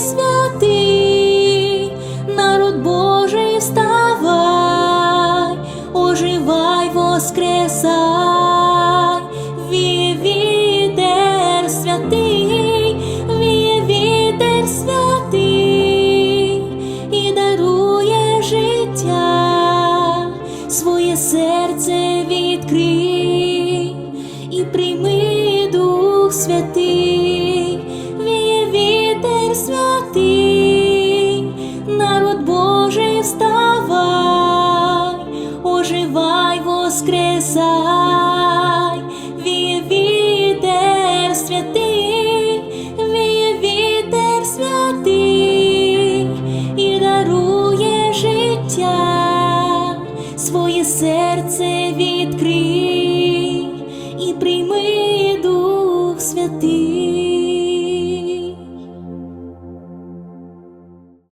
святий, народ Божий вставай, оживай, воскресай, віє вітер святий, віє вітер святий. І дарує життя, своє серце відкрий. І прийми Дух Святий святий, народ Божий вставай, оживай, воскресай, віє вітер святий, віє вітер святий. І дарує життя, своє серце відкрий. І прийми Дух Святий.